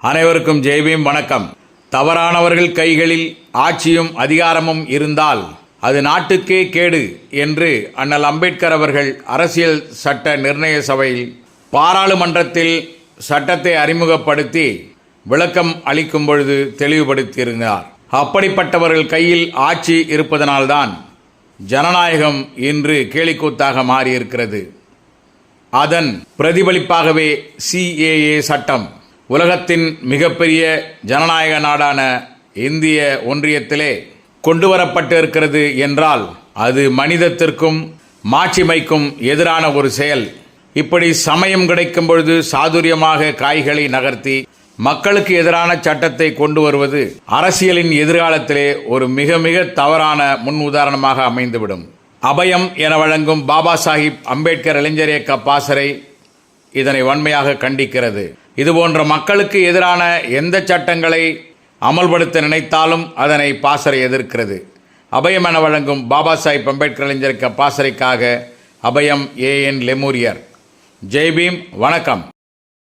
அனைவருக்கும் ஜெய்பீம் வணக்கம். தவறானவர்கள் கைகளில் ஆட்சியும் அதிகாரமும் இருந்தால் அது நாட்டுக்கே கேடு என்று அண்ணல் அம்பேத்கர் அவர்கள் அரசியல் சட்ட நிர்ணய சபையில் பாராளுமன்றத்தில் சட்டத்தை அறிமுகப்படுத்தி விளக்கம் அளிக்கும் பொழுது தெளிவுபடுத்தியிருந்தார். அப்படிப்பட்டவர்கள் கையில் ஆட்சி இருப்பதனால்தான் ஜனநாயகம் இன்று கேலிக்கூத்தாக மாறியிருக்கிறது. அதன் பிரதிபலிப்பாகவே சிஏஏ சட்டம் உலகத்தின் மிகப்பெரிய ஜனநாயக நாடான இந்திய ஒன்றியத்திலே கொண்டு வரப்பட்டு இருக்கிறது என்றால் அது மனிதத்திற்கும் மாட்சிமைக்கும் எதிரான ஒரு செயல். இப்படி சமயம் கிடைக்கும் பொழுது சாதுரியமாக காய்களை நகர்த்தி மக்களுக்கு எதிரான சட்டத்தை கொண்டு வருவது அரசியலின் எதிர்காலத்திலே ஒரு மிக மிக தவறான முன் உதாரணமாக அமைந்துவிடும். அபயம் என வழங்கும் பாபா சாஹிப் அம்பேத்கர் இளைஞர் இயக்க பாசறை இதனை வன்மையாக கண்டிக்கிறது. இதுபோன்ற மக்களுக்கு எதிரான எந்த சட்டங்களை அமல்படுத்த நினைத்தாலும் அதனை பாசறை எதிர்க்கிறது. அபயம் என வழங்கும் பாபா சாஹிப் அம்பேத்கர் இளைஞர் பாசறைக்காக அபயம் ஏஎன் லெமூரியர். ஜெய்பீம் வணக்கம்.